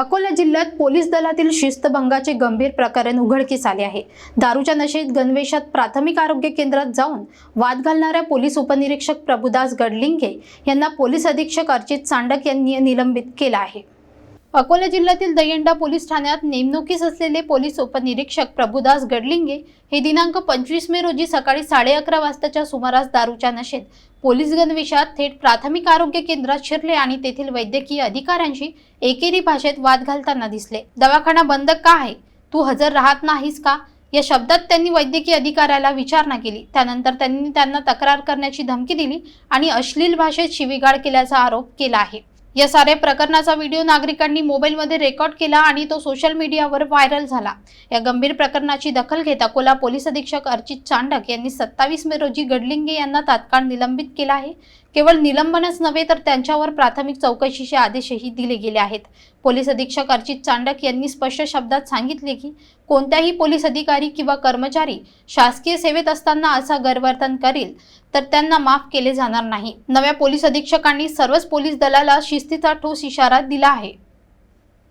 अकोला जिल्ह्यात पोलीस दलातील शिस्तभंगाचे गंभीर प्रकरण उघडकीस आले आहे. दारूच्या नशेत गणवेशात प्राथमिक आरोग्य केंद्रात जाऊन वाद घालणाऱ्या पोलीस उपनिरीक्षक प्रभुदास गडलिंगे यांना पोलीस अधीक्षक अर्चित सांडक यांनी निलंबित केलं आहे. अकोला जिल्ह्यातील दयंडा पोलीस ठाण्यात नेमणुकीस असलेले पोलीस उपनिरीक्षक प्रभुदास गडलिंगे हे दिनांक पंचवीस मे रोजी सकाळी साडे अकरा वाजताच्या सुमारास दारूच्या नशेत पोलीस गणवेशात थेट प्राथमिक आरोग्य केंद्रात शिरले आणि तेथील वैद्यकीय अधिकाऱ्यांशी एकेरी भाषेत वाद घालताना दिसले. दवाखाना बंद का आहे? तू हजर राहत नाहीस का? या शब्दात त्यांनी वैद्यकीय अधिकाऱ्याला विचारणा केली. त्यानंतर त्यांनी त्यांना तक्रार करण्याची धमकी दिली आणि अश्लील भाषेत शिवीगाळ केल्याचा आरोप केला आहे. या साऱ्या प्रकरणाचा व्हिडिओ नागरिकांनी मोबाईलमध्ये रेकॉर्ड केला आणि तो सोशल मीडियावर व्हायरल झाला. या गंभीर प्रकरणाची दखल घेत अकोला पोलीस अधीक्षक अर्चित चांडक यांनी सत्तावीस मे रोजी गडलिंगे यांना तात्काळ निलंबित केलं आहे. केवळ निलंबनच नव्हे तर त्यांच्यावर प्राथमिक चौकशीचे आदेशही दिले गेले आहेत. पोलीस अधीक्षक अर्जित चांडक यांनी स्पष्ट शब्दात सांगितले की कोणत्याही पोलीस अधिकारी किंवा कर्मचारी शासकीय सेवेत असताना असा गैरवर्तन करेल तर त्यांना माफ केले जाणार नाही. नव्या पोलीस अधीक्षकांनी सर्वच पोलीस दलाला शिस्तीचा ठोस इशारा दिला आहे.